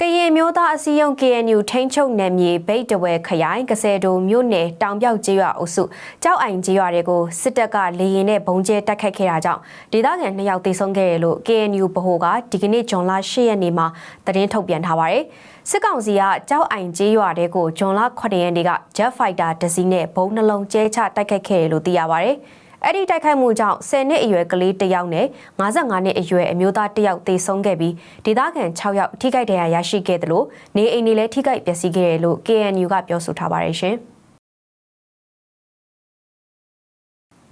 ကရင်မျိုးသားအစည်းအရုံး KNU ထိန်းချုပ်နယ်မြေဗိတ်တဝဲခရိုင်ကစဲတိုမြို့နယ်တောင်ပြောက်ကျေးရွာအုပ်စုကြောက်အိုင်ကျေးရွာတွေကိုစစ်တပ်ကလေရင်နဲ့ဘုံကျဲတိုက်ခိုက်ခဲ့တာကြောင့်ဒေသခံ2ယောက်သေဆုံးခဲ့တယ်လို့ KNU ဗဟိုကဒီကနေ့ဇွန်လ10ရက်နေ့မှာသတင်းထုတ်ပြန်ထားပါတယ်။စစ်ကောင်စီကကြောက်အိုင်ကျေးရွာတွေကိုဇွန်လ9ရက်နေ့က Jet Fighter တစ်စီးနဲ့ဘုံနှလုံးကျဲချတိုက်ခိုက်ခဲ့တယ်လို့သိရပါတယ်။ အဲ့ဒီတိုက်ခိုက်မှုကြောင့်10နှစ်အရွယ်ကလေးတစ်ယောက်နဲ့55နှစ်အရွယ်အမျိုးသားတစ်ယောက်သေဆုံးခဲ့ပြီးဒေသခံ6ယောက်ထိခိုက်ဒဏ်ရာရရှိခဲ့တယ်လို့နေအိမ်တွေလည်းထိခိုက်ပျက်စီးခဲ့တယ်လို့ KNU ကပြောဆိုထားပါတယ်ရှင်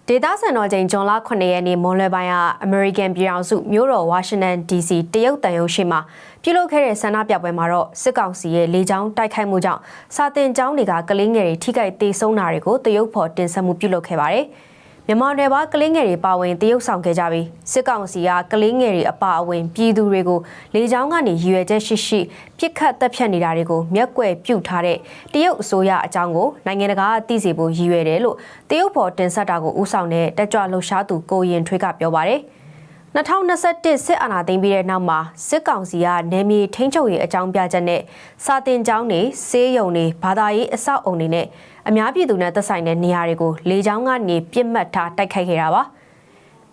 ဒေတာစံတော်ချိန်ဂျွန်လ9ရက်နေ့မွန်လွယ်ပိုင်းကအမေရိကန်ပြည်ထောင်စုမြို့တော်ဝါရှင်တန် DC တရုတ်တန်ရုံရှိမှာပြုလုပ်ခဲ့တဲ့ဆန္ဒပြပွဲမှာတော့စစ်ကောင်စီရဲ့လေကြောင်းတိုက်ခိုက်မှုကြောင့်စာတင်ကျောင်းတွေကကလေးငယ်တွေထိခိုက်ဒေဆုံးတာတွေကိုတရုတ်ဖော်တင်ဆက်မှုပြုလုပ်ခဲ့ပါတယ်။ မြန်မာနယ်ပါကလေးငယ်တွေပါဝင်တရုတ်ဆောင်ခဲ့ကြပြီးစစ်ကောင်စီကကလေးငယ်တွေအပါအဝင်ပြည်သူတွေကိုလေကြောင်းကနေရည်ရွယ်ချက်ရှိရှိပြစ်ခတ်တပ်ဖြတ်နေတာတွေကိုမျက်ကွယ်ပြုတ်ထားတဲ့တရုတ်အစိုးရအကြောင်းကိုနိုင်ငံတကာကသိစေဖို့ရည်ရွယ်တယ်လို့တရုတ်ဖော်တင်ဆက်တာကိုဥဆောင်တဲ့တက်ကြွလှုပ်ရှားသူကိုရင်ထွေးကပြောပါတယ်။2021စစ်အာဏာသိမ်းပြီးတဲ့နောက်မှာစစ်ကောင်စီကနယ်မြေထိန်းချုပ်ရေးအကြောင်းပြချက်နဲ့စာတင်ကျောင်းတွေဆေးရုံတွေဘာသာရေးအဆောက်အုံတွေနဲ့ အများပြည်သူနဲ့သက်ဆိုင်တဲ့နေရာတွေကိုလေကြောင်းကနေပြစ်မှတ်ထားတိုက်ခိုက်ခဲ့တာပါ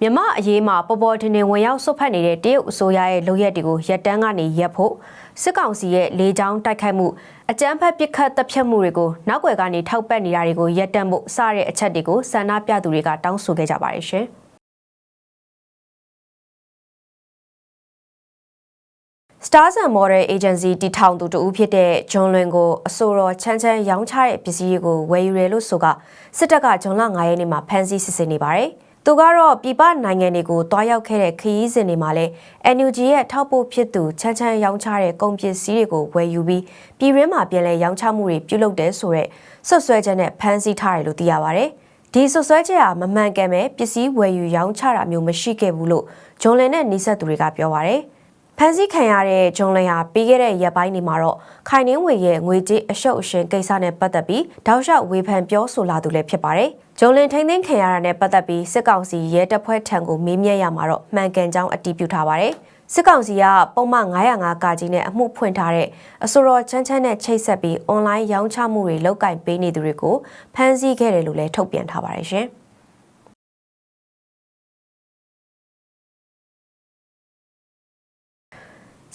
မြမအရေးမှာပေါ်ပေါ်တင်တင်ဝင်ရောက်ဆွတ်ဖက်နေတဲ့တရုတ်အစိုးရရဲ့လုပ်ရက်တွေကိုရပ်တန်းကနေရပ်ဖို့စစ်ကောင်စီရဲ့လေကြောင်းတိုက်ခိုက်မှုအကြမ်းဖက်ပစ်ခတ်တပ်ဖြတ်မှုတွေကိုနောက်ွယ်ကနေထောက်ပံ့နေတာတွေကိုရပ်တန့်ဖို့စတဲ့အချက်တွေကိုဆန္ဒပြသူတွေကတောင်းဆိုခဲ့ကြပါတယ်ရှင်။ Stars and Model Agency တည်ထောင်သူတဦးဖြစ်တဲ့ဂျွန်လွင်ကိုအဆိုတော်ချမ်းချမ်းရောင်းချတဲ့ပစ္စည်းတွေကိုဝယ်ယူရလို့ဆိုကစစ်တပ်ကဂျွန်လ9ရက်နေ့မှာဖမ်းဆီးစစ်ဆေးနေပါတယ်။သူကတော့ပြည်ပနိုင်ငံတွေကိုတွားရောက်ခဲ့တဲ့ခရီးစဉ်တွေမှာလည်း NUG ရဲ့ထောက်ပို့ဖြစ်သူချမ်းချမ်းရောင်းချတဲ့ကုန်ပစ္စည်းတွေကိုဝယ်ယူပြီးပြည်ရင်းမှာပြန်လည်ရောင်းချမှုတွေပြုလုပ်တဲ့ဆိုတဲ့ဆွတ်ဆွဲချက်နဲ့ဖမ်းဆီးထားတယ်လို့သိရပါတယ်။ဒီဆွဆွဲချက်ဟာမမှန်ကန်ပဲပစ္စည်းဝယ်ယူရောင်းချတာမျိုးမရှိခဲ့ဘူးလို့ဂျွန်လင်နဲ့နှိဆက်သူတွေကပြောပါတယ်။ ဖန်ဆီးခံရတဲ့ဂျွန်လင်ဟာပြီးခဲ့တဲ့ရက်ပိုင်းတွေမှာတော့ခိုင်နှင်းဝေရဲ့ငွေကြေးအရှုပ်အရှင်ကိစ္စနဲ့ပတ်သက်ပြီးတောက်လျှောက်ဝေဖန်ပြောဆိုလာသူလည်းဖြစ်ပါတယ်။ဂျွန်လင်ထိန်းသိမ်းခံရတာနဲ့ပတ်သက်ပြီးစစ်ကောင်စီရဲတပ်ဖွဲ့ထံကိုမေးမြန်းရမှာတော့မှန်ကန်ကြောင်းအတည်ပြုထားပါတယ်။စစ်ကောင်စီကပုံမှန်905ကကြီးနဲ့အမှုဖွင့်ထားတဲ့အဆိုတော်ချမ်းချမ်းနဲ့ချိတ်ဆက်ပြီးအွန်လိုင်းရောင်းချမှုတွေလုပ်ကင်ပေးနေသူတွေကိုဖမ်းဆီးခဲ့တယ်လို့လည်းထုတ်ပြန်ထားပါတယ်ရှင်။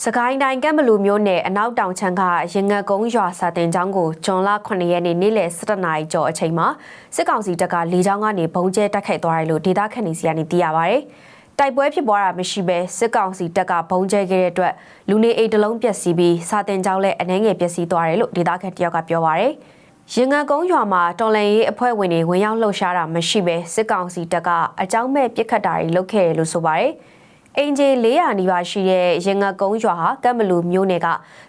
စကိုင်းတိုင်းကမ်ဘလူမျိုးနယ်အနောက်တောင်ချမ်းကရင်ငတ်ကုန်းရွာစာတင်ကျောင်းကိုဂျွန်လ9ရက်နေ့နေ့လယ်7နာရီကျော်အချိန်မှာစစ်ကောင်စီတပ်ကလေကြောင်းကနေဘုံကျဲတိုက်ခိုက်သွားတယ်လို့ဒေသခံတွေစီကနေသိရပါဗျ။တိုက်ပွဲဖြစ်ပွားတာမရှိဘဲစစ်ကောင်စီတပ်ကဘုံကျဲခဲ့တဲ့အတွက်လူနေအိမ်တလုံးပျက်စီးပြီးစာတင်ကျောင်းလည်းအနှဲငယ်ပျက်စီးသွားတယ်လို့ဒေသခံတယောက်ကပြောပါဗျ။ရင်ငတ်ကုန်းရွာမှာတော်လန်ရေးအဖွဲ့ဝင်တွေဝင်ရောက်လှုပ်ရှားတာမရှိဘဲစစ်ကောင်စီတပ်ကအကြောင်းမဲ့ပစ်ခတ်တာတွေလုပ်ခဲ့တယ်လို့ဆိုပါတယ်။ အင်ဂျီ400နီးပါးရှိတဲ့ရင်ငတ်ကုန်းရွာဟာကမ်ဘလူမြို့နယ်က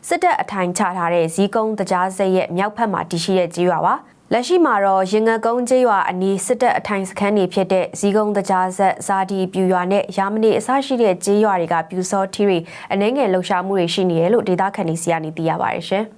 စစ်တပ်အထိုင်ချထားတဲ့ဇီးကုန်းတကြားစိတ်ရဲ့မြောက်ဖက်မှာတည်ရှိတဲ့ကျေးရွာပါလက်ရှိမှာတော့ရင်ငတ်ကုန်းကျေးရွာအနီးစစ်တပ်အထိုင်စခန်းတွေဖြစ်တဲ့ဇီးကုန်းတကြားဆက်ဇာဒီပြူရွာနဲ့ရာမဏီအစရှိတဲ့ကျေးရွာတွေကပြူစောထီတွေအနှဲငယ်လှုပ်ရှားမှုတွေရှိနေတယ်လို့ဒေသခံတွေစီကနေသိရပါတယ်ရှင်။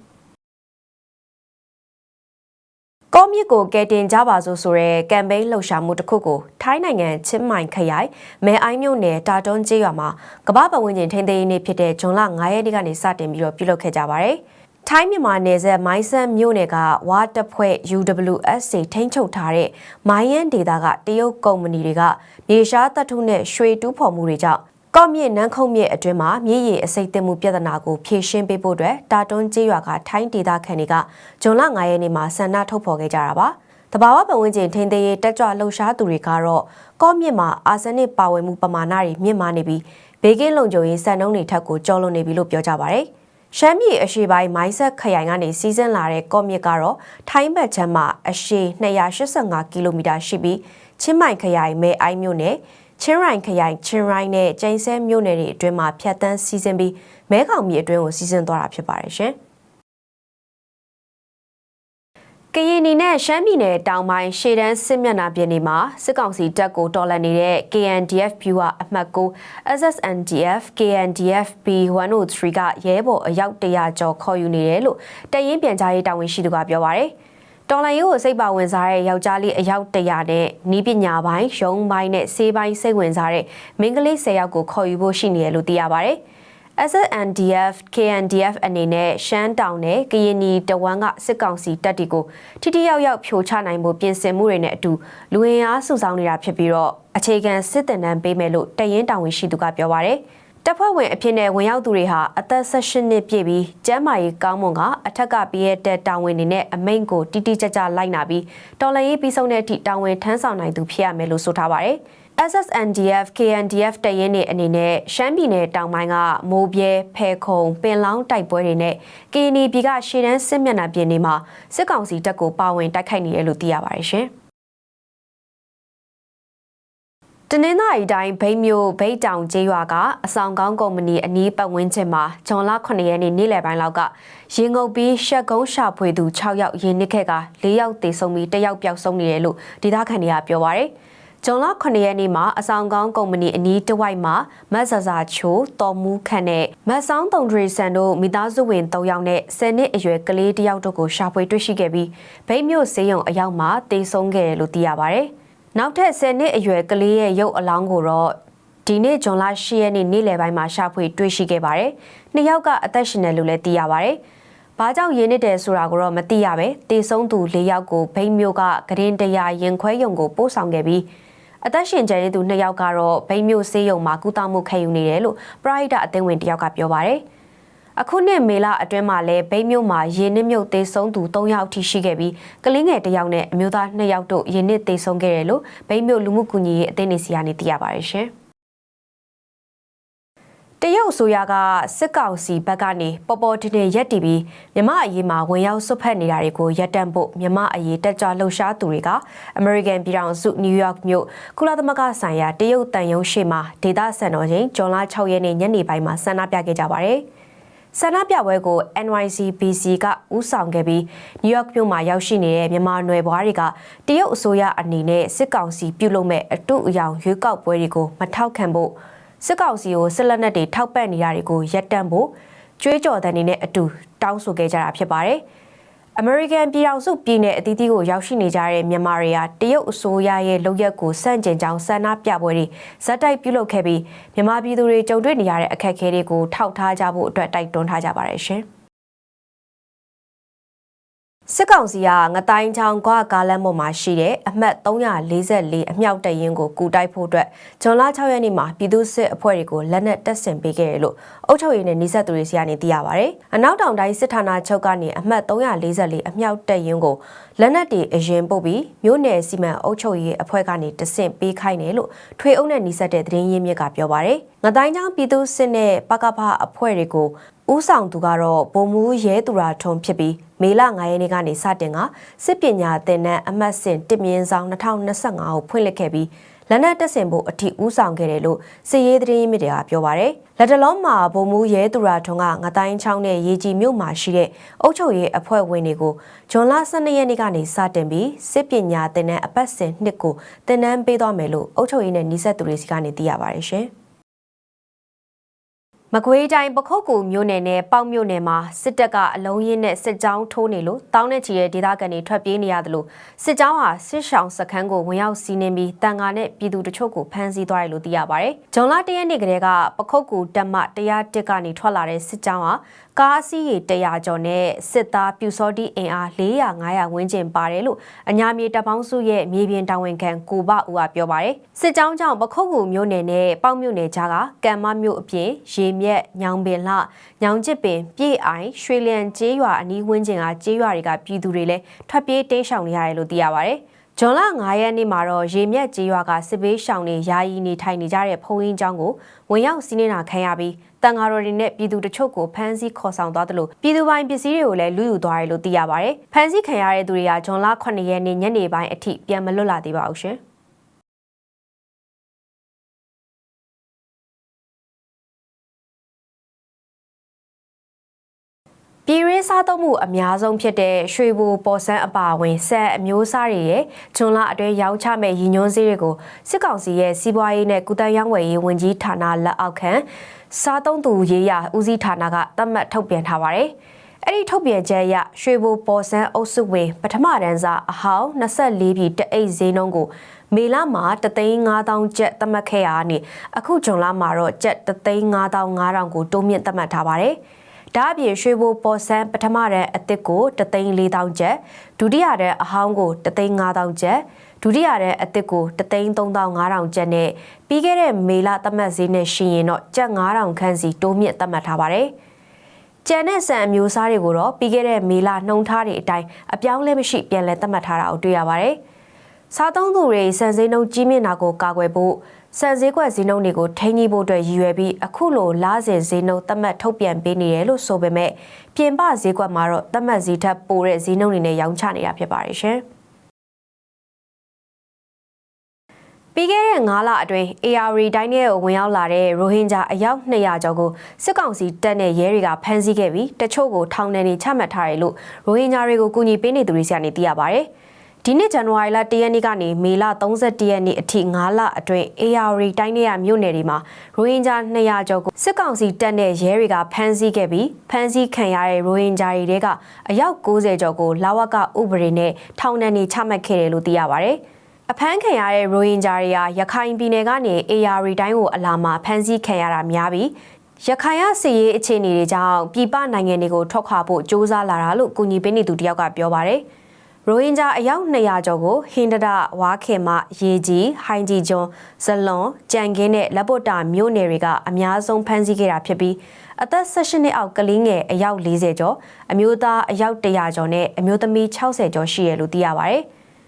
ကောမြစ်ကိုကယ်တင်ကြပါစို့ဆိုတဲ့ကမ်ပိန်းလှုပ်ရှားမှုတစ်ခုကိုထိုင်းနိုင်ငံချင်းမိုင်ခရိုင်မဲအိုင်းမြို့နယ်တာတွန်းကျေးရွာမှာကမ္ဘာပတ်ဝန်းကျင်ထိန်းသိမ်းရေးနေ့ဖြစ်တဲ့ဇွန်လ9ရက်နေ့ကနေစတင်ပြီးတော့ပြုလုပ်ခဲ့ကြပါတယ်။ထိုင်းမြန်မာနယ်စပ်မိုင်းဆန်မြို့နယ်ကဝါတပ်ဖွဲ့ UWSC ထိန်းချုပ်ထားတဲ့မိုင်းယန်ဒေတာကတရုတ်ကုမ္ပဏီတွေကမြေရှားတပ်ထုနဲ့ရွှေတူးဖော်မှုတွေကြောင့် ကော့မြင့်နန်းခုံမြစ်အတွင်းမှာမြေရည်အစိတ်သိမှုပြဿနာကိုဖြေရှင်းပေးဖို့အတွက်တာတွန်းကျေးရွာကထိုင်းဒေသခံတွေကဂျွန်လ9ရက်နေ့မှာဆန္ဒထုတ်ဖော်ခဲ့ကြတာပါ။တဘာဝပတ်ဝန်းကျင်ထိန်းသိမ်းရေးတက်ကြွလှုပ်ရှားသူတွေကတော့ကော့မြစ်မှာအာဆနစ်ပါဝင်မှုပမာဏတွေမြင့်မားနေပြီးဘေးကင်းလုံခြုံရေးစံနှုန်းတွေထက်ကိုကျော်လွန်နေပြီလို့ပြောကြပါဗျ။ရှမ်းပြည်အရှေ့ပိုင်းမိုင်းဆက်ခရိုင်ကနေစီးဆင်းလာတဲ့ကော့မြစ်ကတော့ထိုင်းဘက်ချမ်းမှာအရှေ့285ကီလိုမီတာရှိပြီးချင်းမိုင်ခရိုင်မဲအိုင်းမြို့နယ် ချင်းရိုင်ခရိုင်ချင်းရိုင်နဲ့ကျိန်ဆဲမြို့နယ်တွေအတွင်းမှာဖြတ်တန်းစီစဉ်ပြီးမဲခေါင်မြေအတွင်းကိုစီစဉ်သွားတာဖြစ်ပါတယ်ရှင်။ကရင်နီနဲ့ရှမ်းပြည်နယ်တောင်ပိုင်းရှေ့တန်းစစ်မျက်နှာပြင်တွေမှာစစ်ကောင်စီတပ်ကိုတော်လှန်နေတဲ့ KNDF Viewer အမှတ်9 SSNDF KNDF B103 ကရဲဘော်အယောက်100ကျော်ခေါ်ယူနေတယ်လို့တရင်ပြန်ကြားရေးတာဝန်ရှိသူကပြောပါရယ်။ တော်လိုင်းရိုးကိုစိတ်ပါဝင်စားတဲ့ယောက်ျားလေးအယောက်တရာနဲ့နီးပညာပိုင်းရုံးပိုင်းနဲ့ဆေးပိုင်းစိတ်ဝင်စားတဲ့မိန်းကလေး၁၀ယောက်ကိုခေါ်ယူဖို့ရှိနေတယ်လို့သိရပါဗျ။ SNDF KNDF အနေနဲ့ရှမ်းတောင်နဲ့ကရင်နီတဝမ်းကစစ်ကောင်စီတပ်တွေကိုထိထိရောက်ရောက်ဖြိုချနိုင်မှုပြင်ဆင်မှုတွေနဲ့အတူလူဝင်အားစုဆောင်းနေတာဖြစ်ပြီးတော့အခြေခံစစ်တပ်နန်းပေးမယ်လို့တရင်တောင်ဝင်ရှိသူကပြောပါရယ် တပ်ဖွဲ့ဝင်အဖြစ်နဲ့ဝင်ရောက်သူတွေဟာအသက်18နှစ်ပြည့်ပြီးကျန်းမာရေးကောင်းမွန်ကအထက်ကပြည့်တဲ့တာဝန်တွေနဲ့အမိန့်ကိုတိတိကျကျလိုက်နာပြီးတော်လှန်ရေးပြီးဆုံးတဲ့အထိတာဝန်ထမ်းဆောင်နိုင်သူဖြစ်ရမယ်လို့ဆိုထားပါရယ် SSNDF KNDF တရင်နေအနေနဲ့ရှမ်းပြည်နယ်တောင်ပိုင်းကမိုးပြဲဖဲခုံပင်လောင်းတိုက်ပွဲတွေနဲ့ KNY ပြည်ကရှေ့တန်းစစ်မျက်နှာပြင်တွေမှာစစ်ကောင်စီတပ်ကိုပါဝင်တိုက်ခိုက်နေတယ်လို့သိရပါတယ်ရှင်။ တနင်္သာရီတိုင်းဘိတ်မြို့ဘိတ်တောင်ကျေးရွာကအဆောင်ကောင်းကုမ္ပဏီအနီးပတ်ဝန်းကျင်မှာဂျွန်လ9ရက်နေ့နေ့လယ်ပိုင်းလောက်ကရင်ငုပ်ပြီးရှက်ကုန်းရှာဖွေသူ6ယောက်ရင်နစ်ခဲ့က4ယောက်သေဆုံးပြီး1ယောက်ပျောက်ဆုံးနေတယ်လို့ဒေသခံတွေကပြောပါရယ်။ဇွန်လ9ရက်နေ့မှာအဆောင်ကောင်းကုမ္ပဏီအနီးတစ်ဝိုက်မှာမတ်ဆာဆာချိုတော်မူခန့်နဲ့မတ်ဆောင်တုံဒရီဆန်တို့မိသားစုဝင်3ယောက်နဲ့10နှစ်အရွယ်ကလေးတစ်ယောက်တို့ကိုရှာဖွေတွေ့ရှိခဲ့ပြီးဗိတ်မြို့စေယုံအရောက်မှာတေဆုံးခဲ့တယ်လို့သိရပါဗျ။ နောက်ထပ်10နှစ်အရွယ်ကလေးရဲ့ရုပ်အလောင်းကိုတော့ဒီနေ့ဇွန်လ10ရက်နေ့နေ့လယ်ပိုင်းမှာရှာဖွေတွေ့ရှိခဲ့ပါတယ်။နှစ်ယောက်ကအသက်ရှင်တယ်လို့လည်းသိရပါတယ်။ဘာကြောင့်ရင်းနစ်တယ်ဆိုတာကိုတော့မသိရပဲတေဆုံးသူ၄ယောက်ကိုဗိတ်မြို့ကဂရင်တရာရင်ခွဲယုံကိုပို့ဆောင်ခဲ့ပြီးအသက်ရှင်ကျန်ရသူနှစ်ယောက်ကတော့ဗိမ်းမြို့ဆေးရုံမှာကုသမှုခံယူနေတယ်လို့ပရိုက်တာအသင်းဝင်တယောက်ကပြောပါတယ်။ အခုနှစ်မေလအတွင်းမှာလည်းဗိမ်းမြို့မှာရေနစ်မြုပ်သေးဆုံးသူ3ယောက်ထိရှိခဲ့ပြီးကလေးငယ်တစ်ယောက်နဲ့အမျိုးသား2ယောက်တို့ရေနစ်သေးဆုံးခဲ့တယ်လို့ဗိမ်းမြို့လူမှုကူညီရေးအသင်းနေစီကနေသိရပါတယ်ရှင်။တရုတ်အစိုးရကစစ်ကောင်စီဘက်ကနေပေါ်ပေါ်တင်တင်ရက်တီပြီးမြမအရေးမှာဝင်ရောက်ဆွတ်ဖက်နေတာတွေကိုရပ်တန့်ဖို့မြမအရေးတက်ကြွလှုပ်ရှားသူတွေကအမေရိကန်ပြည်ထောင်စုနယူးယောက်မြို့ကုလသမဂ္ဂဆိုင်ရာတရုတ်တန်ယုံရှိမှာဒေသစံတော်ချိန်ဇွန်လ6ရက်နေ့ညနေပိုင်းမှာဆန္ဒပြခဲ့ကြပါတယ်။ ဆန္ဒပြပွဲကို NYCBC ကဥဆောင်ခဲ့ပြီးနယူးယောက်မြို့မှာရောက်ရှိနေတဲ့မြန်မာနွယ်ဘွားတွေကတရုတ်အစိုးရအနေနဲ့စစ်ကောင်စီပြုလုပ်မဲ့အတုအယောင်ရွေးကောက်ပွဲတွေကိုမထောက်ခံဖို့စစ်ကောင်စီကိုစစ်လက်နက်တွေထောက်ပံ့နေတာတွေကိုရပ်တန့်ဖို့ကြွေးကြော်တဲ့အနေနဲ့အတူတောင်းဆိုခဲ့ကြတာဖြစ်ပါတယ်။ American ပြည်ထောင်စုပြည်နယ်အသီးသီးကိုရောက်ရှိနေကြတဲ့မြန်မာတွေဟာတရုတ်အစိုးရရဲ့လုပ်ရက်ကိုစန့်ကျင်ကြောင်းဆန္ဒပြပွဲတွေဇက်တိုက်ပြုလုပ်ခဲ့ပြီးမြန်မာပြည်သူတွေကြုံတွေ့နေရတဲ့အခက်အခဲတွေကိုထောက်ထားကြဖို့အတွက်တိုက်တွန်းထားကြပါတယ်ရှင်။ စစ်ကောင်စီကငတိုင်းချောင်းကွာကားလမ်းပေါ်မှာရှိတဲ့အမှတ်344အမြောက်တရင်ကိုကူတိုက်ဖို့အတွက်ဇွန်လ6ရက်နေ့မှာပြည်သူ့စစ်အဖွဲ့တွေကိုလက်နက်တပ်ဆင်ပေးခဲ့တယ်လို့အုပ်ချုပ်ရေးနဲ့နှိစက်သူတွေစီကနေသိရပါဗျ။အနောက်တောင်တိုင်းစစ်ဌာနချုပ်ကနေအမှတ်344အမြောက်တရင်ကိုလက်နက်တွေအရင်ပုတ်ပြီးမြို့နယ်စီမံအုပ်ချုပ်ရေးအဖွဲ့ကနေတဆင့်ပေးခိုင်းတယ်လို့ထွေအုပ်နဲ့နှိစက်တဲ့သတင်းရင်းမြစ်ကပြောပါဗျ။ငတိုင်းချောင်းပြည်သူ့စစ်နဲ့ပကဖအဖွဲ့တွေကို ဦးဆောင်သူကတော့ဗိုလ်မှူးရဲသူရာထွန်းဖြစ်ပြီးမေလ9ရက်နေ့ကနေစတင်ကစစ်ပညာသင်တန်းအမှတ်စဉ်တမြင့်ဆောင်2025ကိုဖွင့်လှစ်ခဲ့ပြီးလက်နက်တက်ဆင်ဖို့အထီးဦးဆောင်ခဲ့တယ်လို့စစ်ရေးသတင်းမြစ်တွေကပြောပါရယ်လက်တလုံးမှာဗိုလ်မှူးရဲသူရာထွန်းကငတိုင်းချောင်းနဲ့ရေကြီးမြို့မှာရှိတဲ့အုပ်ချုပ်ရေးအဖွဲ့ဝင်တွေကိုဂျွန်လ12ရက်နေ့ကနေစတင်ပြီးစစ်ပညာသင်တန်းအပတ်စဉ်နှစ်ကိုသင်တန်းပေးသွားမယ်လို့အုပ်ချုပ်ရေးနဲ့နှိစက်သူတွေစီကနေသိရပါတယ်ရှင်။ မကွေးတိုင်းပခုတ်ကူမြို့နယ်နဲ့ပေါက်မြို့နယ်မှာစစ်တပ်ကအလုံးရင်းနဲ့စစ်ကြောင်းထိုးနေလို့တောင်းနဲ့ချီတဲ့ဒေသခံတွေထွက်ပြေးနေရတယ်လို့စစ်ကြောင်းဟာစစ်ရှောင်းစခန်းကိုဝင်ရောက်စီးနင်းပြီးတန်ငါနဲ့ပြည်သူတချို့ကိုဖမ်းဆီးသွားတယ်လို့သိရပါဗျ။ဂျွန်လ၁ရက်နေ့ကလေးကပခုတ်ကူတပ်မ101ကနေထွက်လာတဲ့စစ်ကြောင်းဟာကားအစီးရေ100ကျော်နဲ့စစ်သားပြူစောတိအင်အား400 500ဝန်းကျင်ပါတယ်လို့အညာမြေတပ်ပေါင်းစုရဲ့မြေပြင်တာဝန်ခံကိုဘဦးကပြောပါတယ်စစ်ကြောင်းကြောင့်ပခုတ်ကူမြို့နယ်နဲ့ပေါက်မြို့နယ်ကြားကကံမမြို့အပြင်ရေမြက်ညောင်ပင်လှညောင်ကျစ်ပင်ပြည့်အိုင်ရွှေလျံကျေးရွာအနီးဝန်းကျင်ကကျေးရွာတွေကပြည်သူတွေလည်းထွက်ပြေးတိမ်းရှောင်နေရတယ်လို့သိရပါတယ်ဂျွန်လ9ရက်နေ့မှာတော့ရေမြက်ကျေးရွာကစစ်ဘေးရှောင်တွေယာယီနေထိုင်နေကြတဲ့ဖုံးရင်းကျောင်းကိုဝင်ရောက်စီးနေတာခံရပြီးတန်ဃာတော်တွေနဲ့ပြည်သူတချို့ကိုဖမ်းဆီးခေါ်ဆောင်သွားတယ်လို့ပြည်သူပိုင်ပစ္စည်းတွေကိုလည်းလူယူသွားတယ်လို့သိရပါဗျ။ဖမ်းဆီးခံရတဲ့သူတွေကဂျွန်လ9ရက်နေ့ညနေပိုင်းအထိပြန်မလွတ်လာသေးပါဘူးရှင်။ ပြည်ရင်းစားသုံးမှုအများဆုံးဖြစ်တဲ့ရွှေဘူပေါ်ဆန်းအပါအဝင်ဆက်အမျိုးအစားတွေရဲ့ဂျွန်လအတွင်းရောင်းချမဲ့ရည်ညွှန်းစေးတွေကိုစစ်ကောင်စီရဲ့စီးပွားရေးနဲ့ကုသရေးဝယ်ရေးဝန်ကြီးဌာနလက်အောက်ခံစားသုံးသူရေးရာဦးစီးဌာနကသတ်မှတ်ထုတ်ပြန်ထားပါတယ်။အဲ့ဒီထုတ်ပြန်ချက်အရရွှေဘိုပေါ်ဆန်းအုပ်စုဝင်ပထမတန်းစားအဟောင်း24ပြည်တအိတ်ဈေးနှုန်းကိုမေလမှာ3,5000ကျပ်သတ်မှတ်ခဲ့ရတာနဲ့အခုဂျွန်လမှာတော့ကျပ်3,5500ကိုတိုးမြင့်သတ်မှတ်ထားပါတယ်။ ဒါအပြင်ရွှေဘိုပေါ်ဆန်းပထမတန်းအသစ်ကို3,4000ကျပ်ဒုတိယတန်းအဟောင်းကို3,5000ကျပ်ဒုတိယတန်းအသစ်ကို3,3500ကျပ်နဲ့ပြီးခဲ့တဲ့မေလသတ်မှတ်ဈေးနဲ့ရှင်ရင်တော့ကျပ်9000ခန့်စီတိုးမြင့်သတ်မှတ်ထားပါတယ်။ကျန်တဲ့ဆန်အမျိုးအစားတွေကိုတော့ပြီးခဲ့တဲ့မေလနှုံထားတဲ့အတိုင်းအပြောင်းလဲမရှိပြန်လည်သတ်မှတ်ထားတာကိုတွေ့ရပါတယ်။စားသုံးသူတွေဆန်စည်းနှုန်းကြီးမြင့်တာကိုကာကွယ်ဖို့ ဆန်စည်းကွက်စည်းနှုန်းတွေကိုထိန်းကြီးဖို့အတွက်ရည်ရွယ်ပြီးအခုလိုလားစင်စည်းနှုန်းသတ်မှတ်ထုတ်ပြန်ပေးနေတယ်လို့ဆိုပေမဲ့ပြင်ပစည်းကွက်မှာတော့သတ်မှတ်စည်းထက်ပိုတဲ့စည်းနှုန်းတွေနဲ့ရောင်းချနေတာဖြစ်ပါတယ်ရှင်။ပြီးခဲ့တဲ့9လအတွင်း AR တိုင်းထဲကိုဝင်ရောက်လာတဲ့ရိုဟင်ဂျာအယောက်200ကျော်ကိုစစ်ကောင်စီတပ်နဲ့ရဲတွေကဖမ်းဆီးခဲ့ပြီးတချို့ကိုထောင်ထဲနေချမှတ်ထားတယ်လို့ရိုဟင်ဂျာတွေကိုကူညီပေးနေသူတွေဆီကနေသိရပါဗျ။ ဒီနှစ်ဇန်နဝါရီလ1ရက်နေ့ကနေမေလ31ရက်နေ့အထိ9လအတွင်း AR တိုင်းထဲကမြို့နယ်တွေမှာရိုဟင်ဂျာ200ကျော်ကိုစစ်ကောင်စီတပ်နဲ့ရဲတွေကဖမ်းဆီးခဲ့ပြီးဖမ်းဆီးခံရတဲ့ရိုဟင်ဂျာတွေထဲကအယောက်90ကျော်ကိုလာဝကဥပဒေနဲ့ထောင်ထဲနေချမှတ်ခဲ့တယ်လို့သိရပါဗျ။အဖမ်းခံရတဲ့ရိုဟင်ဂျာတွေဟာရခိုင်ပြည်နယ်ကနေ AR တိုင်းကိုအလာမှာဖမ်းဆီးခံရတာများပြီးရခိုင်ရစီရေးအခြေအနေတွေကြောင့်ပြည်ပနိုင်ငံတွေကိုထွက်ခွာဖို့စ조사လာတာလို့ကူညီပေးနေသူတယောက်ကပြောပါတယ်။ ရိုဟင်ဂျာအယောက်200ကျော်ကိုဟင်ဒဒဝါခေမရေကြီးဟိုင်ဂျီကျွန်းဇလွန်ကြံကင်းနဲ့လက်ပုတ်တာမြို့နယ်တွေကအများဆုံးဖမ်းဆီးခဲ့တာဖြစ်ပြီးအသက်16နှစ်အောက်ကလေးငယ်အယောက်40ကျော်အမျိုးသားအယောက်100ကျော်နဲ့အမျိုးသမီး60ကျော်ရှိရလို့သိရပါတယ်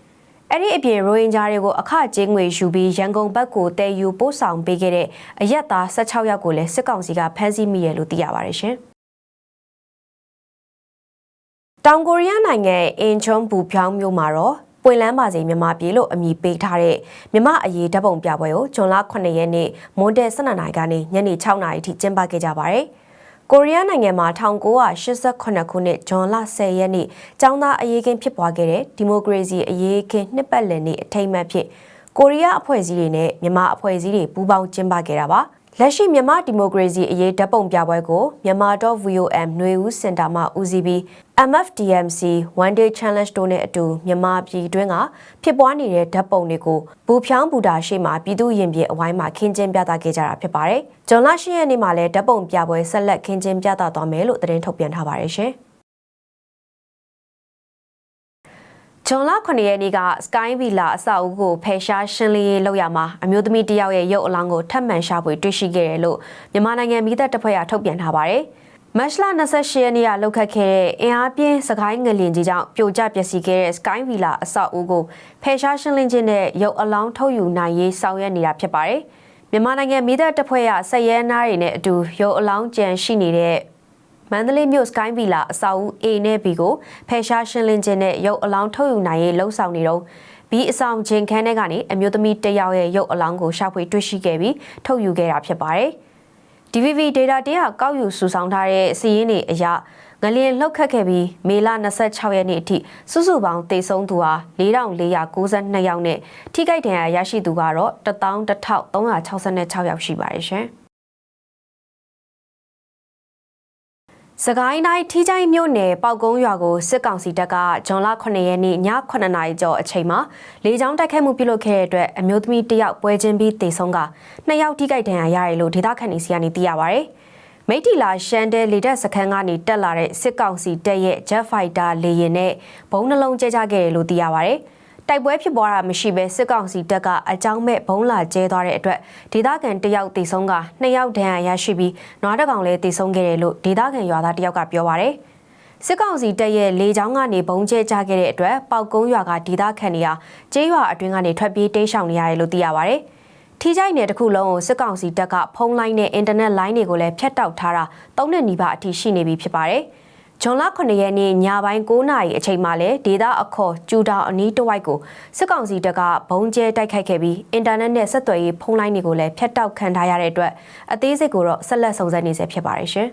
။အဲ့ဒီအပြင်ရိုဟင်ဂျာတွေကိုအခကျင်းငွေယူပြီးရန်ကုန်ဘက်ကိုတည်ယူပို့ဆောင်ပေးခဲ့တဲ့အရက်သား16ယောက်ကိုလည်းစစ်ကောင်စီကဖမ်းဆီးမိရလို့သိရပါတယ်ရှင်။ တောင်ကိုရီးယားနိုင်ငံအင်ချွန်ဘူဖြောင်းမြို့မှာတော့ပွင့်လန်းပါစေမြမပြေလို့အမည်ပေးထားတဲ့မြမအရေးဓာတ်ပုံပြပွဲကိုဇွန်လ9ရက်နေ့မွန်တဲ12နာရီကနေညနေ6နာရီထိကျင်းပခဲ့ကြပါတယ်။ကိုရီးယားနိုင်ငံမှာ1988ခုနှစ်ဇွန်လ10ရက်နေ့ကျောင်းသားအရေးကင်းဖြစ်ပွားခဲ့တဲ့ဒီမိုကရေစီအရေးကင်းနှစ်ပတ်လည်နေ့အထိမ်းအမှတ်ဖြစ်ကိုရီးယားအဖွဲ့အစည်းတွေနဲ့မြန်မာအဖွဲ့အစည်းတွေပူးပေါင်းကျင်းပခဲ့တာပါ လက်ရှိမြန်မာဒီမိုကရေစီအရေးဓာတ်ပုံပြပွဲကိုမြန်မာ .vom ຫນွေဦးစင်တာမှဦးစီးပြီး MFDMC One Day Challenge တို့နဲ့အတူမြန်မာပြည်တွင်းကဖြစ်ပွားနေတဲ့ဓာတ်ပုံတွေကိုဘူဖြောင်းဘူတာရှိမှပြည်သူရင်ပြည်အဝိုင်းမှာခင်းကျင်းပြသခဲ့ကြတာဖြစ်ပါတယ်။ဂျွန်လ၈ရက်နေ့မှာလည်းဓာတ်ပုံပြပွဲဆက်လက်ခင်းကျင်းပြသသွားမယ်လို့သတင်းထုတ်ပြန်ထားပါတယ်ရှင်။ ဂျွန်လ9ရက်နေ့က Sky Villa အဆောက်အဦကိုဖယ်ရှားရှင်းလင်းရေးလုပ်ရမှာအမျိုးသမီးတယောက်ရဲ့ရုပ်အလောင်းကိုထပ်မံရှာဖွေတွေ့ရှိခဲ့တယ်လို့မြန်မာနိုင်ငံမိသက်တပ်ဖွဲ့ကထုတ်ပြန်ထားပါတယ်။မတ်လ28ရက်နေ့ကလှုပ်ခတ်ခဲ့တဲ့အင်အားပြင်းစကိုင်းငလင်ကြီးကြောင့်ပြိုကျပျက်စီးခဲ့တဲ့ Sky Villa အဆောက်အဦကိုဖယ်ရှားရှင်းလင်းခြင်းနဲ့ရုပ်အလောင်းထုတ်ယူနိုင်ရေးဆောင်ရွက်နေတာဖြစ်ပါတယ်။မြန်မာနိုင်ငံမိသက်တပ်ဖွဲ့ရဆက်ရဲနားတွေနဲ့အတူရုပ်အလောင်းကြံရှိနေတဲ့ မန္တလေးမြို့ Sky Villa အဆောက်အဦ A နဲ့ B ကိုဖယ်ရှားရှင်းလင်းခြင်းနဲ့ရုပ်အလောင်းထုတ်ယူနိုင်ရေးလှုံ့ဆော်နေတော့ B အဆောင်ချင်းခန်းထဲကနေအမျိုးသမီးတစ်ယောက်ရဲ့ရုပ်အလောင်းကိုရှာဖွေတွေ့ရှိခဲ့ပြီးထုတ်ယူခဲ့တာဖြစ်ပါတယ်။ DVB data တင်းဟာကောက်ယူစုဆောင်းထားတဲ့စီးရင်တွေအရငလျင်လှုပ်ခတ်ခဲ့ပြီးမေလ26ရက်နေ့အထိစုစုပေါင်းတေဆုံးသူဟာ4492ယောက်နဲ့ထိခိုက်ဒဏ်ရာရရှိသူကတော့11366ယောက်ရှိပါတယ်ရှင်။ စကိုင်းတိုင်းထီးချိုင်းမြို့နယ်ပေါကုန်းရွာကိုစစ်ကောင်စီတပ်ကဇွန်လ9ရက်နေ့ည9နာရီကျော်အချိန်မှာလေကြောင်းတိုက်ခိုက်မှုပြုလုပ်ခဲ့တဲ့အတွက်အမျိုးသမီးတစ်ယောက်ပွဲချင်းပြီးတေဆုံးကနှစ်ယောက်ထိခိုက်ဒဏ်ရာရတယ်လို့ဒေသခံတွေစီကနေသိရပါဗျ။မိတီလာရှန်တဲလေတပ်စခန်းကနေတက်လာတဲ့စစ်ကောင်စီတပ်ရဲ့ Jet Fighter လေယာဉ်နဲ့ဘုံနှလုံးကျဲချခဲ့တယ်လို့သိရပါဗျ။ တိုက်ပွဲဖြစ်ပွားတာမရှိဘဲစစ်ကောင်စီတပ်ကအကြောင်းမဲ့ဘုံလာကျဲသွားတဲ့အတွက်ဒေသခံတယောက်တေဆုံးကနှစ်ယောက်ဒဏ်ရာရရှိပြီးနွားတကောင်လည်းတေဆုံးခဲ့တယ်လို့ဒေသခံရွာသားတယောက်ကပြောပါရယ်စစ်ကောင်စီတပ်ရဲ့လေကြောင်းကနေဘုံကျဲချခဲ့တဲ့အတွက်ပေါက်ကုန်းရွာကဒေသခံတွေဟာကျေးရွာအတွင်းကနေထွက်ပြေးတိမ်းရှောင်နေရတယ်လို့သိရပါဗျ။ထီးကြိုက်နယ်တစ်ခုလုံးကိုစစ်ကောင်စီတပ်ကဖုန်းလိုင်းနဲ့အင်တာနက်လိုင်းတွေကိုလည်းဖျက်တောက်ထားတာ၃နှစ်နီးပါးအထိရှိနေပြီဖြစ်ပါတယ်။ ဂျွန်လ9ရက်နေ့ညပိုင်း9နာရီအချိန်မှာလဲဒေတာအခေါ်ကျူတောင်အနီးတစ်ဝိုက်ကိုစစ်ကောင်စီတပ်ကဘုံကျဲတိုက်ခိုက်ခဲ့ပြီးအင်တာနက်နဲ့ဆက်သွယ်ရေးဖုန်းလိုင်းတွေကိုလည်းဖျက်တောက်ခံထားရတဲ့အတွက်အသေးစိတ်ကိုတော့ဆက်လက်စုံစမ်းနေဆဲဖြစ်ပါတယ်ရှင်။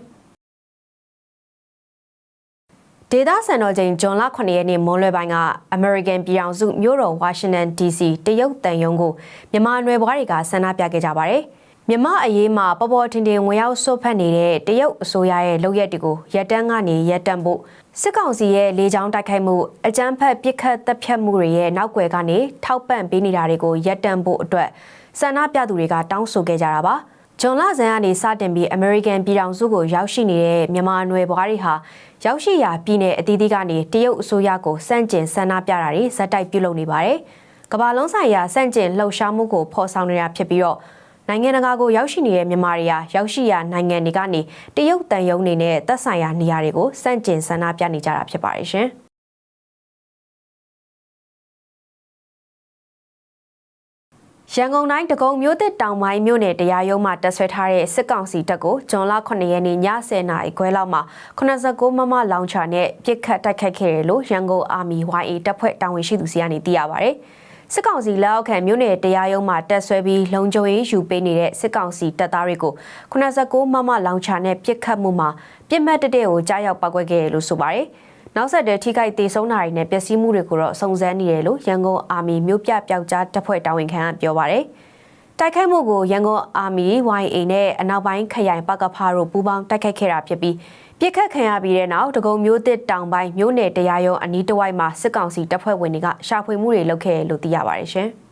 ဒေတာစံတော်ချိန်ဂျွန်လ9ရက်နေ့မွန်းလွဲပိုင်းကအမေရိကန်ပြည်ထောင်စုမြို့တော်ဝါရှင်တန် DC တရုတ်တန်ယုံကိုမြန်မာနွယ်ဘွားတွေကဆန္ဒပြခဲ့ကြပါတယ်။ မြမအရေးမှာပေါ်ပေါ်ထင်ထင်ဝင်ရောက်ဆွတ်ဖက်နေတဲ့တရုတ်အစိုးရရဲ့လုပ်ရက်တွေကိုရပ်တန်းကနေရပ်တန်းဖို့စစ်ကောင်စီရဲ့လေကြောင်းတိုက်ခိုက်မှုအကြမ်းဖက်ပစ်ခတ်တပ်ဖြတ်မှုတွေရဲ့နောက်ွယ်ကနေထောက်ပံ့ပေးနေတာတွေကိုရပ်တန်းဖို့အတွက်ဆန္ဒပြသူတွေကတောင်းဆိုခဲ့ကြတာပါဂျွန်လာဇန်ကနေစတင်ပြီး American ပြည်ထောင်စုကိုရောက်ရှိနေတဲ့မြန်မာနွယ်ဘွားတွေဟာရောက်ရှိရာပြည်နယ်အသီးသီးကနေတရုတ်အစိုးရကိုစန့်ကျင်ဆန္ဒပြတာတွေဇက်တိုက်ပြုလုပ်နေပါတယ်။ကမ္ဘာလုံးဆိုင်ရာစန့်ကျင်လှုပ်ရှားမှုကိုဖော်ဆောင်နေတာဖြစ်ပြီးတော့ နိုင်ငံတကာကိုရောက်ရှိနေတဲ့မြန်မာတွေဟာရောက်ရှိရာနိုင်ငံတွေကနေတရုတ်တန်ယုံနေနဲ့သက်ဆိုင်ရာနေရာတွေကိုစန့်ကျင်ဆန္ဒပြနေကြတာဖြစ်ပါတယ်ရှင်။ရန်ကုန်တိုင်းတကုံမြို့သစ်တောင်ပိုင်းမြို့နယ်တရားရုံးမှာတက်ဆွဲထားတဲ့စစ်ကောင်စီတပ်ကိုဂျွန်လ9ရက်နေ့ည10:00နာရီခွဲလောက်မှာ89မမလောင်ချာနဲ့ပြစ်ခတ်တိုက်ခတ်ခဲ့တယ်လို့ရန်ကုန်အာမီ YA တပ်ဖွဲ့တာဝန်ရှိသူစီကနေသိရပါဗျ။ စစ်ကောင်စီလက်အောက်ခံမြို့နယ်တရားရုံးမှာတက်ဆွဲပြီးလုံခြုံရေးယူပေးနေတဲ့စစ်ကောင်စီတပ်သားတွေကို89မမလောင်ချာနဲ့ပြစ်ခတ်မှုမှာပြစ်မှတ်တတဲ့ကိုကြားရောက်ပောက်ကွက်ခဲ့တယ်လို့ဆိုပါတယ်။နောက်ဆက်တွဲထိခိုက်ဒေဆုံးတာတွေနဲ့ပျက်စီးမှုတွေကိုတော့စုံစမ်းနေတယ်လို့ရန်ကုန်အာမီမြို့ပြပျောက်ကြားတပ်ဖွဲ့တာဝန်ခံကပြောပါရယ်တိုက်ခိုက်မှုကိုရန်ကုန်အာမီ YA နဲ့အနောက်ပိုင်းခရိုင်ပကဖာတို့ပူးပေါင်းတိုက်ခိုက်ခဲ့တာဖြစ်ပြီး ပြစ်ခတ်ခံရပြီးတဲ့နောက်တကုံမျိုးသစ်တောင်ပိုင်းမြို့နယ်တရားရုံးအနီးတစ်ဝိုက်မှာစစ်ကောင်စီတပ်ဖွဲ့ဝင်တွေကရှာဖွေမှုတွေလုပ်ခဲ့တယ်လို့သိရပါတယ်ရှင်။